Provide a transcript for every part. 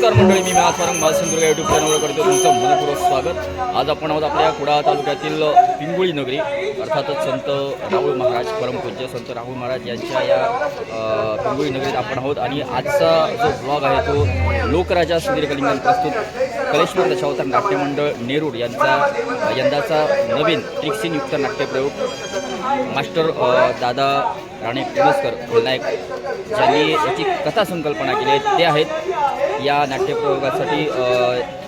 नमस्कार मंडळी मी आज फारंग माझ सिंधुदुर्ग युट्यूब चॅनलवर करतो तुमचं मनपूर्वक स्वागत. आज आपण आहोत आपल्या कुडाळ तालुक्यातील पिंगुळी नगरी अर्थातच संत राहुल महाराज परमपूज्य संत राहुल महाराज यांच्या या पिंगुळी नगरीत आपण आहोत. आणि आजचा जो ब्लॉग आहे तो लोकराजा सुधीर कलिंगन प्रस्तुत कलेश्वर दशावतार नाट्यमंडळ नेरूड यांचा यंदाचा नवीन ट्रिक्सिनयुक्त नाट्यप्रयोग. मास्टर दादा राणे कुलस्कर खलनायक ज्यांनी याची कथा संकल्पना केली आहे ते आहेत या नाट्यप्रयोगासाठी अ,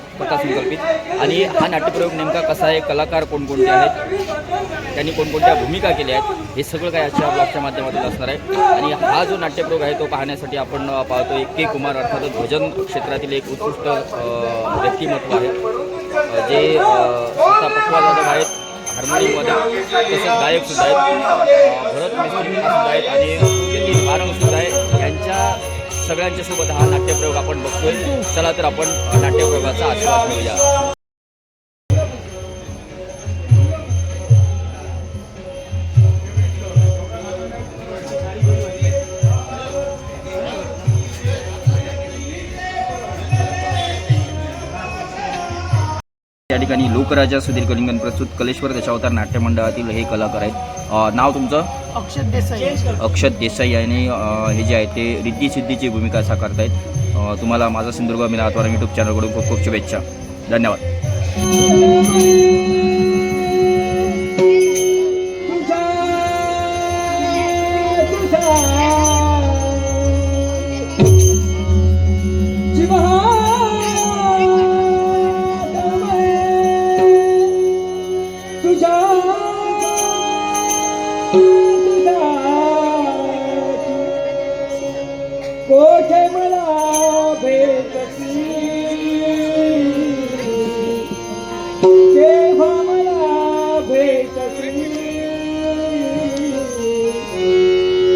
आणि हा नाट्यप्रयोग नेमका कसा आहे कलाकार कोणकोणते आहेत त्यांनी कोणकोणत्या भूमिका केल्या आहेत हे सगळं काय आजच्या ब्लॉगच्या माध्यमातून असणार आहे. आणि हा जो नाट्यप्रयोग आहे तो पाहण्यासाठी आपण पाहतो एक के कुमार अर्थातच भजन क्षेत्रातील एक उत्कृष्ट व्यक्तिमत्व आहे. जे अ, आहेत हार्मोनियममध्ये तसेच गायकसुद्धा आहेत भरत मिस्त्री सुद्धा आहेत आणि नितीन सुद्धा आहे यांच्या सगळ्यांच्या सोबत हा नाट्यप्रयोग आपण बघतोय. चला तर आपण नाट्यप्रयोगाचा आस्वाद घेऊया. या ठिकाणी लोकराजा सुधीर कलिंगन प्रस्तुत कलेश्वर दशावतार नाट्य मंडळातील हे कलाकार आहेत. नाव तुमचं? अक्षत देसाई. अक्षत देसाई आणि हे जे आहे ते रिद्धी सिद्धीची भूमिका साकारतायत अ, तुम्हाला माझा सिंधुदुर्ग मी नाथवार यूट्यूब चॅनलकडून खूप खूप शुभेच्छा. धन्यवाद. कोठे मला भेटती? तेव्हा मला भेटती?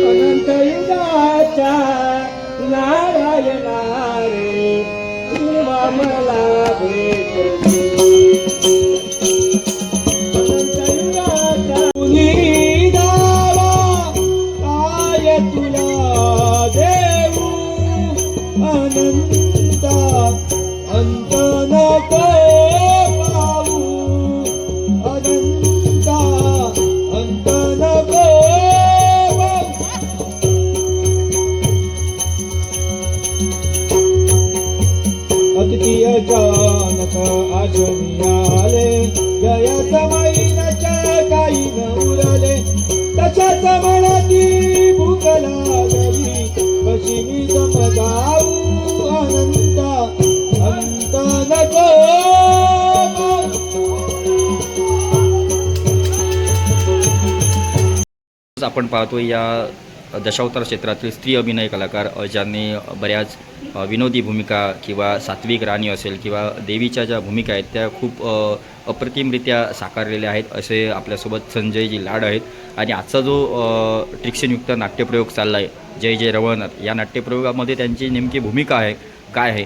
अनंत युगाच्या नारायणा रे मला आपण पाहतो या दशावतार क्षेत्रातील स्त्री अभिनय कलाकार ज्यांनी बऱ्याच विनोदी भूमिका किंवा सात्विक राणी असेल किंवा देवीच्या ज्या भूमिका आहेत त्या खूप अप्रतिमरित्या साकारलेल्या आहेत असे आपल्यासोबत संजयजी लाड आहेत. आणि आजचा जो ट्रिक्शनयुक्त नाट्यप्रयोग चालला आहे जय जय रवळनाथ या नाट्यप्रयोगामध्ये त्यांची नेमकी भूमिका आहे काय आहे?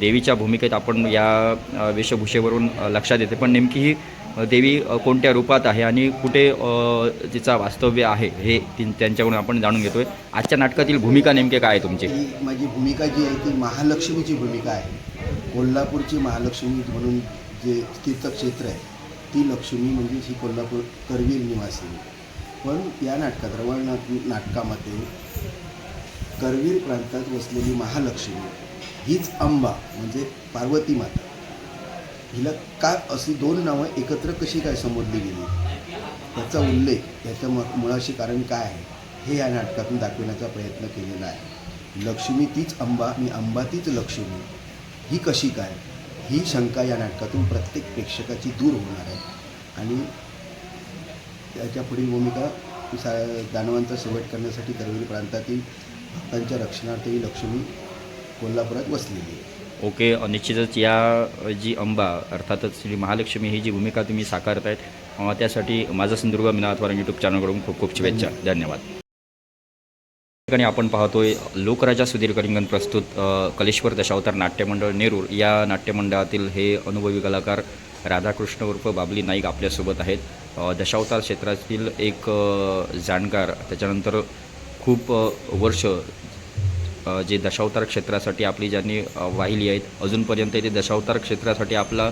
देवीच्या भूमिकेत आपण या वेशभूषेवरून लक्षात येते. पण नेमकी ही देवी कोणत्या रूपात आहे आणि कुठे तिचा वास्तव्य आहे हे त्यांच्याकडून आपण जाणून घेतोय. आजच्या नाटकातील भूमिका नेमके काय आहे तुमची? ही माझी भूमिका जी आहे ती महालक्ष्मीची भूमिका आहे. कोल्हापूरची महालक्ष्मी म्हणून जे तीर्थक्षेत्र आहे ती लक्ष्मी म्हणजे ही कोल्हापूर करवीर निवासी. पण या नाटकात रवळ नाटकामध्ये करवीर प्रांतात वसलेली महालक्ष्मी हीच अंबा म्हणजे पार्वती माता. हिला का अशी दोन नावं एकत्र कशी काय संबोधली गेली? त्याचा उल्लेख त्याच्या म मुळाशी कारण काय आहे? हे या नाटकातून दाखविण्याचा प्रयत्न केलेला आहे. लक्ष्मी तीच अंबा आणि अंबा तीच लक्ष्मी. ही कशी काय? ही शंका या नाटकातून प्रत्येक प्रेक्षकाची दूर होणार आहे. आणि त्याच्या पुढील भूमिका सा दानवांचा शेवट करण्यासाठी दरवेळी प्रांतातील भक्तांच्या रक्षणार्थही लक्ष्मी कोल्हापुरात वसलेली आहे. ओके निश्चितच या जी अंबा अर्थातच श्री महालक्ष्मी ही जी भूमिका तुम्ही साकारत आहेत त्यासाठी माझा सिंधुदुर्ग मिनाथवार यूट्यूब चॅनलकडून खूप खूप शुभेच्छा. धन्यवाद. ठिकाणी आपण पाहतोय लोकराजा सुधीर कलिंगन प्रस्तुत कलेश्वर दशावतार नाट्यमंडळ नेरूर. या नाट्यमंडळातील हे अनुभवी कलाकार राधाकृष्ण उर्फ बाबली नाईक आपल्यासोबत आहेत. दशावतार क्षेत्रातील एक जाणकार त्याच्यानंतर खूप वर्ष जे दशावतार क्षेत्रासाठी आपली ज्यांनी वाहिली आहेत अजूनपर्यंत ते दशावतार क्षेत्रासाठी आपला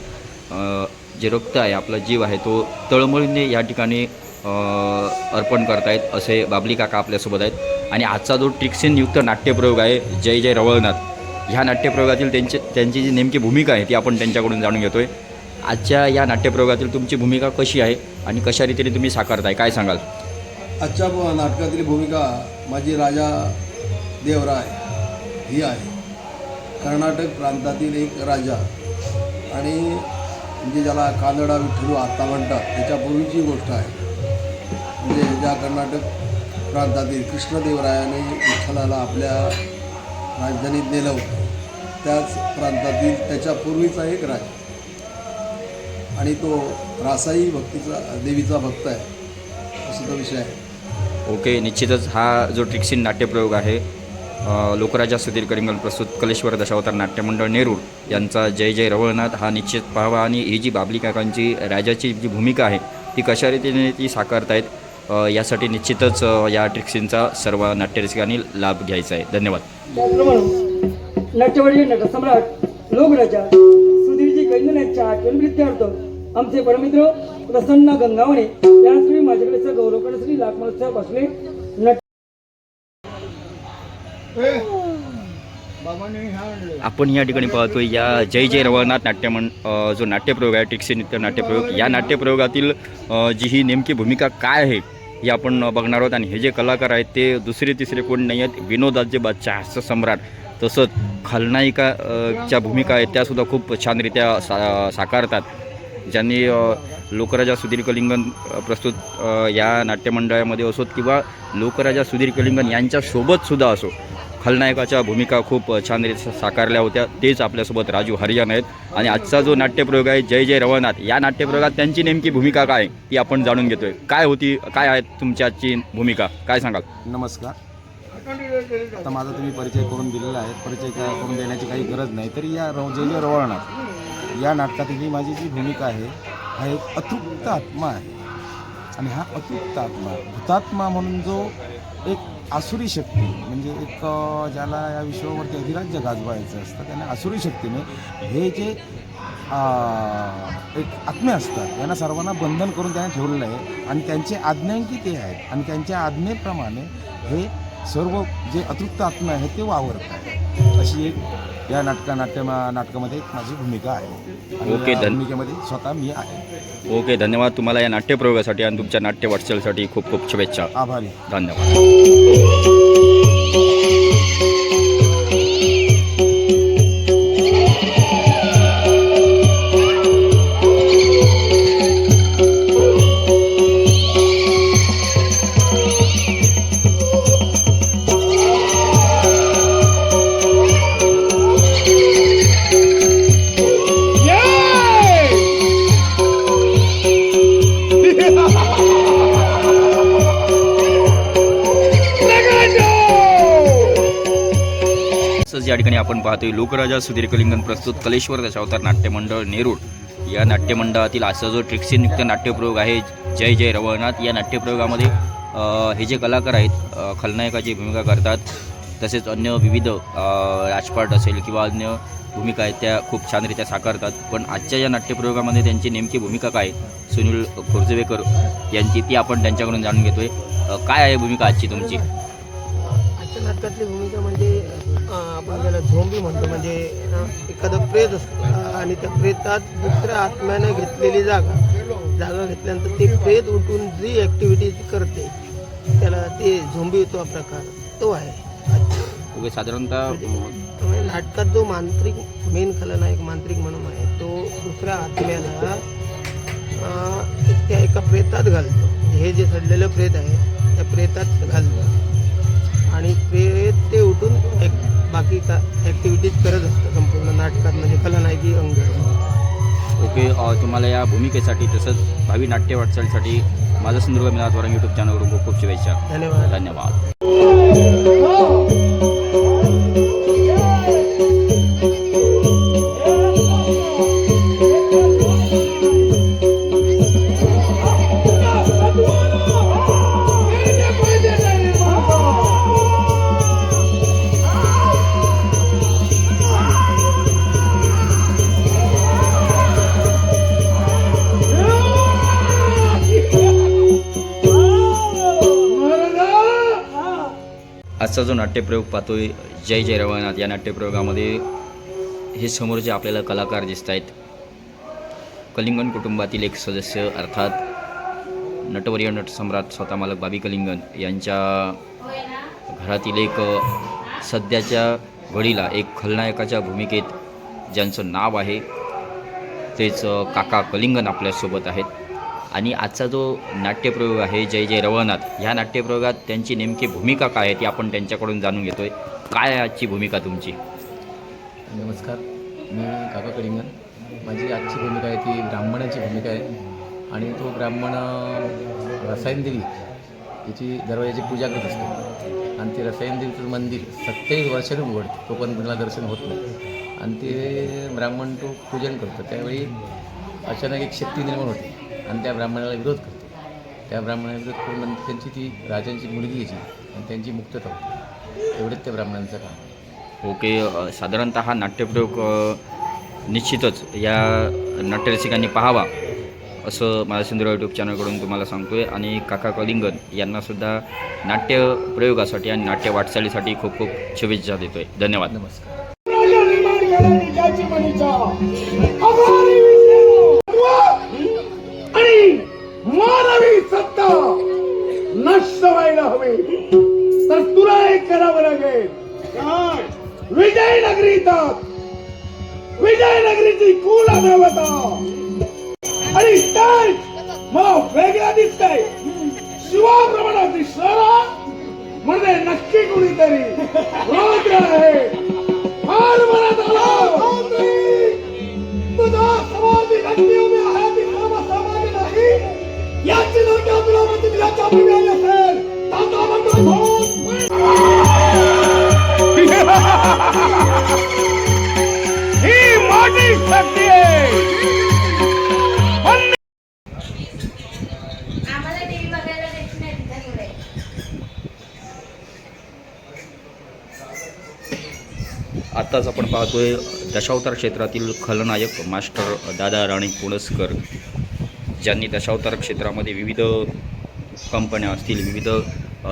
जे रक्त आहे आपला जीव आहे तो तळमळीने या ठिकाणी अर्पण करतायत असे बाबली काका आपल्यासोबत आहेत. आणि आजचा जो ट्रिक्सिनयुक्त नाट्यप्रयोग आहे जय जय रवळनाथ ह्या नाट्यप्रयोगातील त्यांचे त्यांची जी नेमकी भूमिका आहे ती आपण त्यांच्याकडून जाणून घेतो आहे आजच्या या नाट्यप्रयोगातील तुमची भूमिका कशी आहे आणि कशा रीतीने तुम्ही साकारताय काय सांगाल? आजच्या नाटकातील भूमिका माझी राजा देवराय ही आहे. कर्नाटक प्रांतातील एक राजा आणि म्हणजे ज्याला कानडा विठ्ठलू आत्ता म्हणतात त्याच्यापूर्वीची गोष्ट आहे. म्हणजे ज्या कर्नाटक प्रांतातील कृष्णदेवरायाने विठ्ठलाला आपल्या राजधानीत नेलं होतं त्याच प्रांतातील त्याच्यापूर्वीचा एक राजा. आणि तो रासाई भक्तीचा देवीचा भक्त आहे. असं तो विषय आहे. ओके निश्चितच हा जो ट्रिक्सिन नाट्यप्रयोग आहे लोकराजा सुधीर करिंगल प्रस्तुत कलेश्वर दशावतार नाट्यमंडळ नेरूळ यांचा जय जय रवळनाथ हा निश्चित पाहावा आणि ही जी बाबली काकांची राजाची जी भूमिका आहे ती कशा रीतीने ती साकारतायत यासाठी निश्चितच या ट्रिक्सींचा सर्व नाट्यरसिकांनी लाभ घ्यायचा आहे. धन्यवाद. त्याचप्रमाणे नटसम्राट लोकराजा सुधीरजी कैंदन यांच्या आठवणीप्रित्यर्थ आमचे परमित्र प्रसन्न गंगावणे याचवेळी माझ्याकडे गौरव करण्यासाठी लाख असले बसले आपण या ठिकाणी पाहतोय या जय जय रवळनाथ नाट्यमं जो नाट्यप्रयोग आहे टिक्सी नृत्य नाट्यप्रयोग या नाट्यप्रयोगातील जी ही नेमकी भूमिका काय आहे हे आपण बघणार आहोत. आणि हे जे कलाकार आहेत ते दुसरे तिसरे कोण नाही आहेत विनोदाचे बादशाह हास्य सम्राट. तसंच खलनायिका भूमिका आहेत त्यासुद्धा खूप छानरित्या सा साकारतात. ज्यांनी लोकराजा सुधीर कलिंगन प्रस्तुत या नाट्यमंडळामध्ये असोत किंवा लोकराजा सुधीर कलिंगन यांच्यासोबतसुद्धा असो. खलनायकाच्या भूमिका खूप छान साकारल्या होत्या. तेच आपल्यासोबत राजू हरियान आहेत. आणि आजचा जो नाट्यप्रयोग आहे जय जय रवनाथ या नाट्यप्रयोगात त्यांची नेमकी भूमिका काय ती आपण जाणून घेतोय. काय होती काय आहे तुमच्याची भूमिका? काय सांगाल? नमस्कार. आता माझा तुम्ही परिचय करून दिलेला आहे. परिचय काय करून देण्याची काही गरज नाही. तरी या रव जय जे रवळनाथ या नाटकातील ही माझी जी भूमिका आहे हा एक अतृप्त आत्मा आहे. आणि हा अतृप्त आत्मा हुतात्मा म्हणून जो एक आसुरी शक्ती म्हणजे एक ज्याला या विश्वावरती अधिराज्य गाजवायचं असतं त्याने आसुरी शक्तीने हे जे एक आत्मे असतात यांना सर्वांना बंधन करून त्याने ठेवलेलं आहे. आणि त्यांचे आज्ञांकी ते आहेत? आणि त्यांच्या आज्ञेप्रमाणे हे सर्व जे अतृप्त आत्मे आहेत ते वावरत आहेत. अशी एक या नाटका नाट्य नाटकामध्ये एक माझी भूमिका आहे. आणि ओके, या धन- भूमिकेमध्ये स्वतः मी आहे. ओके धन्यवाद तुम्हाला या नाट्यप्रयोगासाठी आणि तुमच्या नाट्य वाटचालीसाठी खूप खूप शुभेच्छा. आभारी. धन्यवाद. या ठिकाणी आपण पाहतोय लोकराजा सुधीर कलिंगन प्रस्तुत कलेश्वर दशावतार नाट्यमंडळ नेरूळ. या नाट्यमंडळातील असा जो ट्रिक्सीनयुक्त नाट्यप्रयोग आहे जय जय रवळनाथ या नाट्यप्रयोगामध्ये हे जे कलाकार आहेत खलनायकाची भूमिका करतात. तसेच अन्य विविध राजपाट असेल किंवा अन्य भूमिका आहेत त्या खूप छानरित्या साकारतात. पण आजच्या या नाट्यप्रयोगामध्ये त्यांची नेमकी भूमिका काय? सुनील खोरजवेकर यांची ती आपण त्यांच्याकडून जाणून घेतोय. काय आहे भूमिका आजची तुमची? आजच्या नाटकातली भूमिका म्हणजे आपण त्याला झोंबी म्हणतो म्हणजे एखादं प्रेत असतं. आणि त्या प्रेतात दुसऱ्या आत्म्याने घेतलेली जागा. जागा घेतल्यानंतर ते प्रेत उठून जी ॲक्टिव्हिटी करते त्याला ते झोंबी हा प्रकार तो आहे. साधारणतः अ, त्यामुळे नाटकात जो मांत्रिक मेन खलनायक मांत्रिक म्हणून आहे तो दुसऱ्या आत्म्याला त्या एका प्रेतात घालतो. हे जे सडलेलं प्रेत आहे त्या प्रेतात घालतो. का ॲक्टिव्हिटीज करत असतं. संपूर्ण नाटकात म्हणजे खलनायकी अंग. ओके तुम्हाला या भूमिकेसाठी तसंच भावी नाट्य वाटचालीसाठी माझा संदर्भ मिळाला वरंग यूट्यूब चॅनलवरून खूप खूप शुभेच्छा. धन्यवाद. धन्यवाद. आजचा जो नाट्यप्रयोग पाहतोय जय जय रवानाथ या नाट्यप्रयोगामध्ये हे समोर जे आपल्याला कलाकार दिसत आहेत कलिंगन कुटुंबातील एक सदस्य अर्थात नटवर्य नटसम्राट स्वतः मालक बाबी कलिंगन यांच्या घरातील एक सध्याच्या घडीला एक खलनायकाच्या भूमिकेत ज्यांचं नाव आहे तेच काका कलिंगन आपल्यासोबत आहेत. आणि आजचा जो नाट्यप्रयोग आहे जय जय रवनाथ ह्या नाट्यप्रयोगात त्यांची नेमकी भूमिका काय आहे ती आपण त्यांच्याकडून जाणून घेतोय. काय आहे आजची भूमिका तुमची? नमस्कार. मी काका कडिंगन माझी आजची भूमिका आहे ती ब्राह्मणाची भूमिका आहे. आणि तो ब्राह्मण रसायन देवी याची दरवाजाची पूजा करत असतो. आणि ते रसायन देवीचं मंदिर सत्तावीस वर्षाने उघडतं. तोपर्यंत त्याला दर्शन होत नाही. आणि ते ब्राह्मण तो पूजन करतो. त्यावेळी अचानक एक शक्ती निर्माण होते. आणि त्या ब्राह्मणाला विरोध करते. त्या ब्राह्मणाला विरोध करून नंतर त्यांची ती राजांची मुलगी यायची आणि त्यांची मुक्तता होते. एवढेच त्या ब्राह्मणांचं काम. आहे. ओके साधारणतः हा नाट्यप्रयोग निश्चितच या नाट्यरसिकांनी पाहावा असं माझ्या सिंधुराव यूट्यूब चॅनलकडून तुम्हाला सांगतोय. आणि काका कलिंगन यांनासुद्धा नाट्य प्रयोगासाठी आणि नाट्य वाटचालीसाठी खूप खूप शुभेच्छा देतोय. धन्यवाद. नमस्कार. नष्ट. व्हायला हवे. तर तुला एक करावं लागेल. विजयनगरी विजयनगरीत विजयनगरीची कुल देवता. आणि तेच मला वेगळा दिसतंय. शिवाप्रमाणात दिसणारा म्हणजे नक्की कुणीतरी. पाहतोय दशावतार क्षेत्रातील खलनायक मास्टर दादा राणे पुणस्कर ज्यांनी दशावतार क्षेत्रामध्ये विविध कंपन्या असतील विविध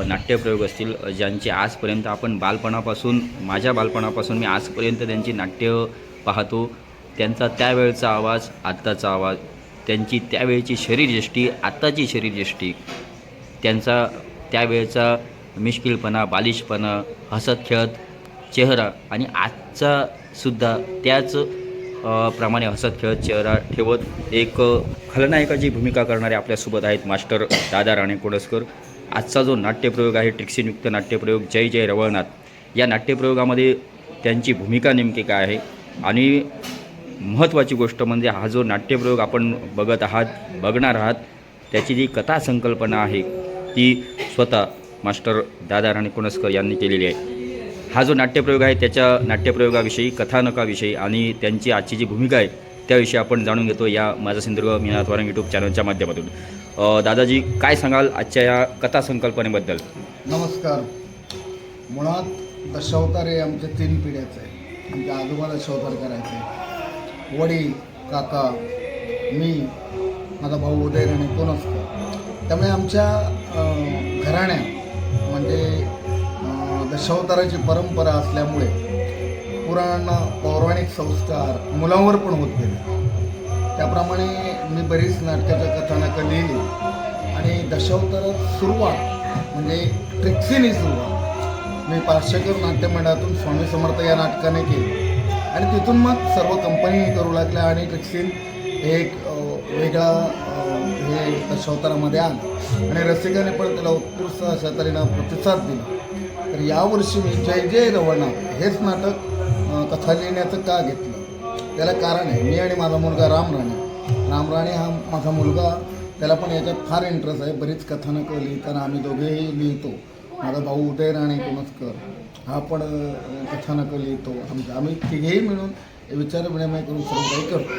नाट्यप्रयोग असतील ज्यांचे आजपर्यंत आपण बालपणापासून माझ्या बालपणापासून मी आजपर्यंत त्यांची नाट्य पाहतो त्यांचा त्यावेळचा आवाज आत्ताचा आवाज त्यांची त्यावेळची शरीरयष्टी आत्ताची शरीरयष्टी त्यांचा त्यावेळचा मिश्किलपणा बालिशपणा हसत खेळत चेहरा आणि आजचा सुद्धा त्याच प्रमाणे हसत खेळत चेहरा ठेवत एक खलनायकाची भूमिका करणारे आपल्यासोबत आहेत मास्टर दादा राणे कोडसकर. आजचा जो नाट्यप्रयोग आहे ट्रिक्सीनयुक्त नाट्यप्रयोग जय जय रवळनाथ. या नाट्यप्रयोगामध्ये त्यांची भूमिका नेमकी काय आहे? आणि महत्त्वाची गोष्ट म्हणजे हा जो नाट्यप्रयोग आपण बघत आहात बघणार आहात त्याची जी कथा संकल्पना आहे ती स्वतः मास्टर दादा राणे कुणस्कर यांनी केलेली आहे. हा जो नाट्यप्रयोग आहे त्याच्या नाट्यप्रयोगाविषयी कथानकाविषयी आणि त्यांची आजची जी भूमिका आहे त्याविषयी आपण जाणून घेतो या माझा सिंधुदुर्ग मीनाथ वारंग यूट्यूब चॅनलच्या माध्यमातून. दादाजी काय सांगाल आजच्या या कथा संकल्पनेबद्दल? नमस्कार. मुळात दशावतार हे आमच्या तीन पिढ्याचं आहे. आमच्या आजोबा दशावतार करायचे. वडील काका मी माझा भाऊ उदय राणे कोण असतो. त्यामुळे आमच्या घराण्या म्हणजे दशावताराची परंपरा असल्यामुळे पुराणांना पौराणिक संस्कार मुलांवर पण होत गेले. त्याप्रमाणे मी बरीच नाटकाच्या कथानकं लिहिली. आणि दशावतारात सुरुवात म्हणजे ट्रिक्सीनी सुरुवात. मी पार्श्वकर नाट्यमंडळातून स्वामी समर्थ या नाटकाने केली. आणि तिथून मग सर्व कंपनी करू लागल्या आणि ट्रिक्सीन हे एक वेगळा हे दशावतारामध्ये आला. आणि रसिकाने पण त्याला उत्कृष्ट अशा तऱ्हेनं प्रतिसाद दिला. तर यावर्षी मी जय जय रवाना हेच नाटक कथा लिहिण्याचं का घेतलं? त्याला कारण आहे मी आणि माझा मुलगा राम राणे. राम राणे हा माझा मुलगा त्याला पण याच्यात फार इंटरेस्ट आहे बरीच कथानकं लिहिताना आम्ही दोघेही लिहितो. माझा भाऊ उदय राणे कुणस्कर हा पण कथानकं लिहितो आमच्या आम्ही तिघेही मिळून विचार विनिमय करून सर्व काही करतो.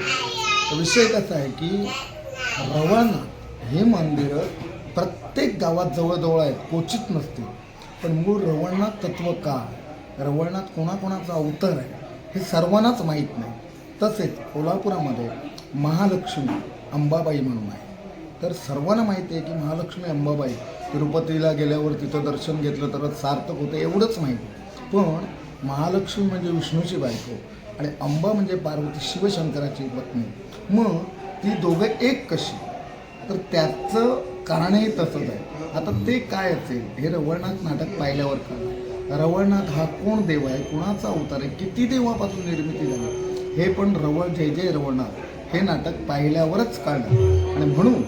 तर विषय कसा आहे की रवळनाथ हे मंदिरं प्रत्येक गावात जवळजवळ आहेत क्वचित नसते पण मूळ रवळनाथ तत्व का रवळनाथ कोणाकोणाचा अवतार आहे हे सर्वांनाच माहीत नाही. तसेच कोल्हापुरामध्ये महालक्ष्मी अंबाबाई म्हणून आहे. तर सर्वांना माहिती आहे की महालक्ष्मी अंबाबाई तिरुपतीला गेल्यावर तिथं दर्शन घेतलं तरच सार्थक होतं एवढंच माहिती पण महालक्ष्मी म्हणजे विष्णूची बायको आणि अंबा म्हणजे पार्वती शिवशंकराची पत्नी. मग ती दोघं एक कशी? तर त्याचं कारणही तसंच आहे. आता ते काय असेल हे रवळनाथ नाटक पाहिल्यावर कळलं रवळनाथ हा कोण देव आहे? कुणाचा अवतार आहे? किती देवापासून निर्मिती झाली? हे पण रवळ जय जय रवळनाथ हे नाटक पाहिल्यावरच कळलं आणि म्हणून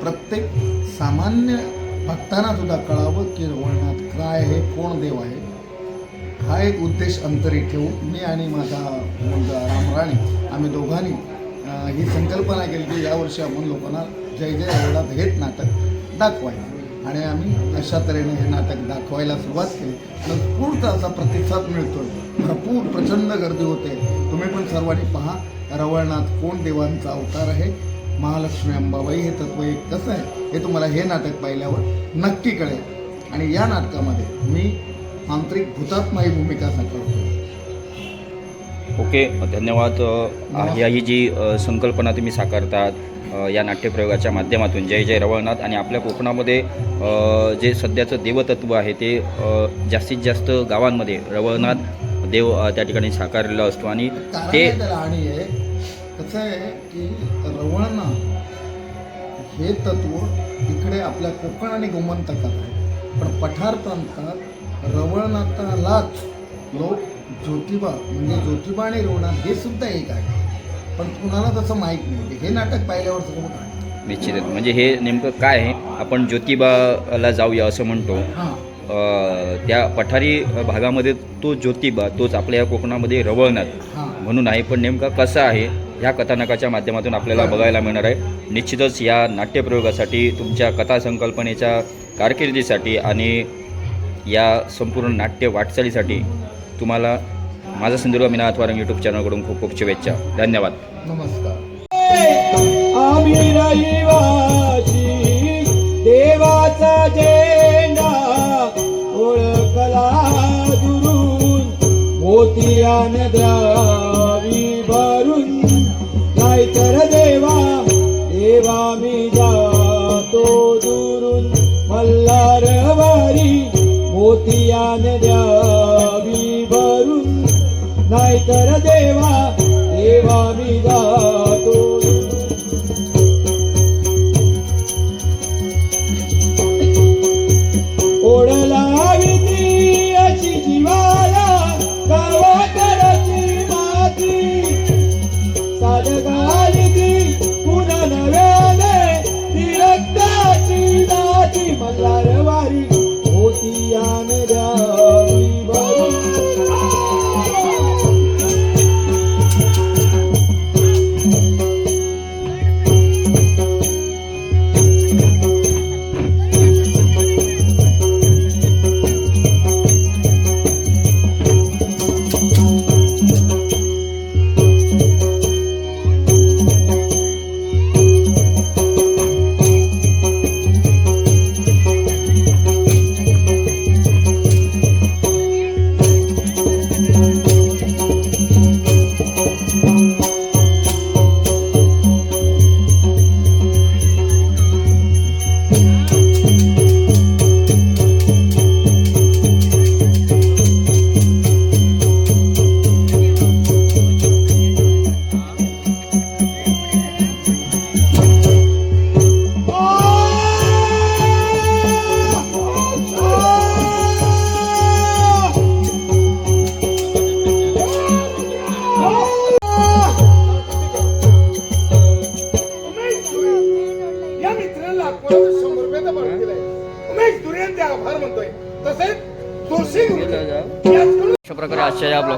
प्रत्येक सामान्य भक्तांना सुद्धा कळावं की रवळनाथ काय आहे कोण देव आहे? हा एक उद्देश अंतरी ठेवून मी आणि माझा मुलगा रामराणे आम्ही दोघांनी ही संकल्पना केली की यावर्षी आपण लोकांना जय जय रवळनाथ हेच नाटक दाखवायला. आणि आम्ही अशा तऱ्हेने हे नाटक दाखवायला सुरुवात केली. भरपूर त्याचा असा प्रतिसाद मिळतो भरपूर प्रचंड गर्दी होते. तुम्ही पण सर्वांनी पहा रवळनाथ कोण देवांचा अवतार आहे? महालक्ष्मी अंबाबाई हे तत्व एक कसं आहे? हे तुम्हाला हे नाटक पाहिल्यावर नक्की कळेल. आणि या नाटकामध्ये मी आंतरिक भूतात्मा ही भूमिका साकारतो ओके धन्यवाद. या ही जी संकल्पना तुम्ही साकारतात या नाट्यप्रयोगाच्या माध्यमातून. जय जय रवळनाथ. आणि आपल्या कोकणामध्ये जे सध्याचं देवतत्व आहे ते जास्तीत जास्त गावांमध्ये रवळनाथ देव त्या ठिकाणी साकारलेला असतो. आणि ते कसं आहे की रवळना हे तत्व इकडे आपल्या कोकण आणि गोमंतकात आहे. पण पठार प्रांतात रवळनाथालाच लोक ज्योतिबा म्हणजे ज्योतिबा आणि रवळनाथ हे सुद्धा एक आहे पण कुणाला तसं माहीत नाही. हे नाटक पाहिल्यावर. निश्चितच. म्हणजे हे नेमकं काय आहे? आपण ज्योतिबाला जाऊया असं म्हणतो. हां. त्या पठारी भागामध्ये तो ज्योतिबा तोच आपल्या या कोकणामध्ये रवळनाथ हां. म्हणून आहे. पण नेमका कसा आहे? ह्या कथानकाच्या माध्यमातून आपल्याला बघायला मिळणार आहे. निश्चितच या नाट्यप्रयोगासाठी तुमच्या कथा संकल्पनेच्या कारकिर्दीसाठी आणि या संपूर्ण नाट्य वाटचालीसाठी तुम्हाला माझा सिंधुदुर्ग मीना अथवारंग यूट्यूब चॅनलकडून खूप खूप शुभेच्छा. धन्यवाद. नमस्कार. देवाचा झेंडा ओळखला दुरून भरून. नाहीतर देवा देवा मी जातो दुरून. मल्हारवारी मोतियान द्यावी भरून नाहीतर देवा देवा मी जातो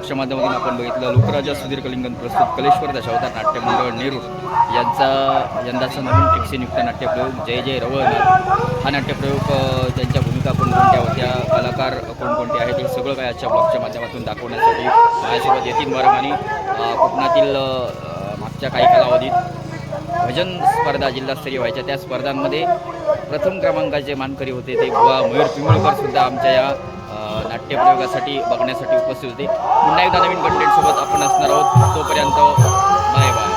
आजच्या माध्यमातून आपण बघितलं लोकराजा सुधीर कलिंगन प्रस्तुत कलेश्वर दशावतार नाट्य मंडळ नेरूर यांचा यंदाचा नवीन टिक्सीनियुक्त नाट्यप्रयोग जय जय रवळनाथ हा नाट्यप्रयोग त्यांच्या भूमिका कोणकोणत्या होत्या कलाकार कोणकोणते आहेत हे सगळं काय आजच्या ब्लॉगच्या माध्यमातून दाखवण्यासाठी माझ्यासोबत येतील मार्ग आणि कोकणातील मागच्या काही कालावधीत भजन स्पर्धा जिल्हास्तरीय व्हायच्या त्या स्पर्धांमध्ये प्रथम क्रमांकाचे मानकरी होते ते बुवा मयूर पिंगळकर सुद्धा आमच्या या नाट्यप्रयोगासाठी बघण्यासाठी उपस्थित होते. पुन्हा एकदा नवीन कंटेंटसोबत आपण असणार आहोत. तोपर्यंत बाय बाय.